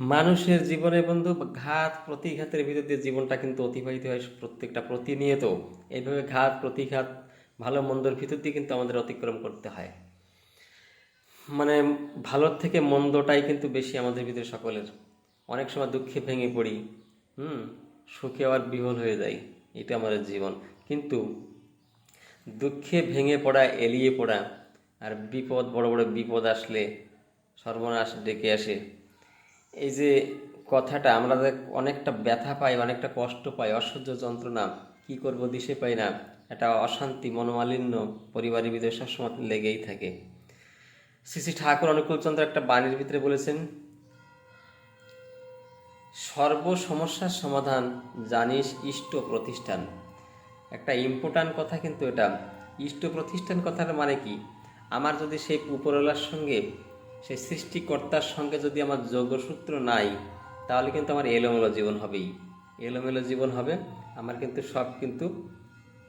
মানুষের জীবনে বন্ধু ঘাত প্রতিঘাতের ভিতর দিয়ে জীবনটা কিন্তু অতিবাহিত হয় প্রত্যেকটা প্রতিনিয়ত। এইভাবে ঘাত, প্রতিঘাত, ভালো মন্দর ভিতর দিয়ে কিন্তু আমাদের অতিক্রম করতে হয়। মানে ভালোর থেকে মন্দটাই কিন্তু বেশি আমাদের ভিতরে সকলের। অনেক সময় দুঃখে ভেঙে পড়ি, হুম, সুখে আবার বিহল হয়ে যাই, এটা আমাদের জীবন। কিন্তু দুঃখে ভেঙে পড়া, এলিয়ে পড়া, আর বিপদ, বড় বড় বিপদ আসলে সর্বনাশ ডেকে আসে। এই যে কথাটা, আমরা অনেকটা ব্যথা পাই অনেকটা কষ্ট পাই, অসহ্য যন্ত্রণা, কি করব দিশে পাই না, একটা অশান্তি, মনোমালিন্য পরিবারের ভিতরে সবসময় লেগেই থাকে। শ্রী শ্রী ঠাকুর অনুকূলচন্দ্র একটা বাণীর ভিতরে বলেছেন, সর্ব সমস্যার সমাধান জানিস ইষ্ট প্রতিষ্ঠান। একটা ইম্পর্ট্যান্ট কথা কিন্তু এটা। ইষ্ট প্রতিষ্ঠান কথার মানে কি? আমার যদি সেই উপরওয়ালার সঙ্গে সেই সৃষ্টিকর্তার সঙ্গে যদি আমার যোগসূত্র নাই, তাহলে কিন্তু আমার এলোমেলো জীবন হবেই। এলোমেলো জীবন হবে, আমার কিন্তু সব কিন্তু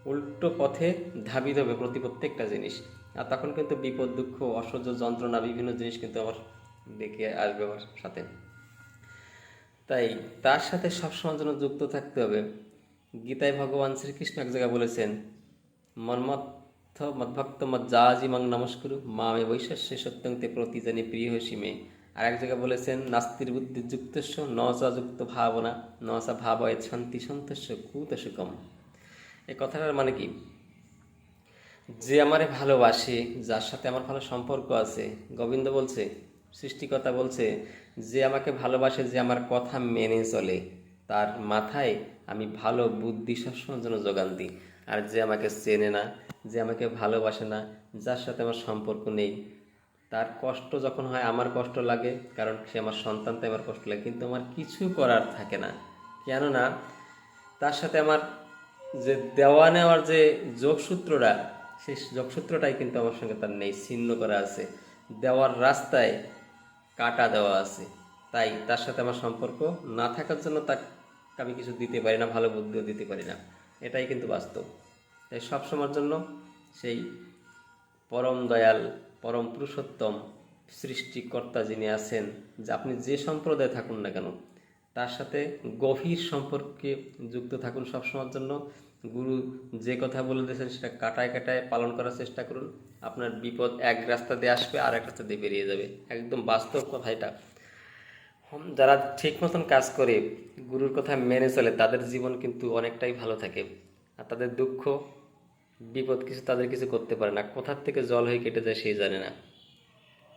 উল্টো পথে ধাবিত হবে প্রতি প্রত্যেকটা জিনিস। আর তখন কিন্তু বিপদ, দুঃখ, অসহ্য যন্ত্রণা, বিভিন্ন জিনিস কিন্তু আমার দেখে আসবে আমার সাথে। তাই তার সাথে সবসময় জন্য যুক্ত থাকতে হবে। গীতায় ভগবান শ্রীকৃষ্ণ এক জায়গায় বলেছেন মন্মথ মদ্ভক্ত মজ্জাজিমাং নমস্কুরু মামে বৈশস্য সত্যং তে প্রতিজানি প্রিয় সীমে আর এক জায়গায় বলেছেন, নাস্তির বুদ্ধি যুক্তস্য ন চা যুক্ত ভাবনা ন চা ভাবয় শান্তি সন্তস্য কুত সুকম এই কথাটার মানে কি? যে আমারে ভালোবাসে, যার সাথে আমার ভালো সম্পর্ক আছে, গোবিন্দ বলছে, সৃষ্টিকর্তা বলছে, যে আমাকে ভালোবাসে যে আমার কথা মেনে চলে, তার মাথায় আমি ভালো বুদ্ধি সবসময়ের জন্য যোগান দিই। আর যে আমাকে চেনে না যে আমাকে ভালোবাসে না, যার সাথে আমার সম্পর্ক নেই। তার কষ্ট যখন হয়, আমার কষ্ট লাগে, কারণ সে আমার সন্তান তাই আমার কষ্ট লাগে, কিন্তু আমার কিছু করার থাকে না। কেননা, তার সাথে আমার যে দেওয়া নেওয়ার যে যোগসূত্রটা, সেই যোগসূত্রটাই কিন্তু আমার সঙ্গে তার নেই, ছিন্ন করা আছে। দেওয়ার রাস্তায় কাটা দেওয়া আছে। তাই তার সাথে আমার সম্পর্ক না থাকার জন্য তাকে আমি কিছু দিতে পারি না, ভালো বুদ্ধিও দিতে পারি না। এটাই কিন্তু বাস্তব। তাই সবসময়ের জন্য সেই পরম দয়াল, পরম পুরুষোত্তম সৃষ্টিকর্তা যিনি আছেন, যে আপনি যে সম্প্রদায়ে থাকুন না কেন, তার সাথে গভীর সম্পর্কে যুক্ত থাকুন সবসময়ের জন্য। গুরু যে কথা বলে দিয়েছেন সেটা কাটায় কাটায় পালন করার চেষ্টা করুন। আপনার বিপদ এক রাস্তা দিয়ে আসবে, আর এক রাস্তা দিয়ে বেরিয়ে যাবে। একদম বাস্তব কথা এটা। যারা ঠিক মতন কাজ করে, গুরুর কথা মেনে চলে, তাদের জীবন কিন্তু অনেকটাই ভালো থাকে। আর তাদের দুঃখ বিপদ কিছু তাদের কিছু করতে পারে না। কোথার থেকে জল হয়ে কেটে যায় সেই জানে না।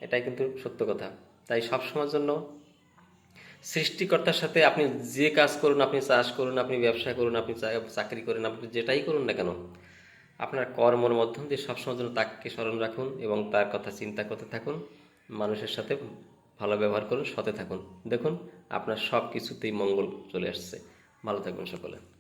এটাই কিন্তু সত্য কথা। তাই সবসময়ের জন্য সৃষ্টিকর্তার সাথে আপনি যে কাজ করুন, আপনি চাষ করুন, আপনি ব্যবসা করুন, আপনি চাকরি করেন, আপনি যেটাই করুন না কেন, আপনার কর্মর মাধ্যম দিয়ে সবসময় জন্য তাকে স্মরণ রাখুন এবং তার কথা চিন্তা করতে থাকুন, মানুষের সাথে ভালো ব্যবহার করুন, সতে থাকুন। দেখুন, আপনার সব কিছুতেই মঙ্গল চলে আসছে। ভালো থাকবেন সকলে।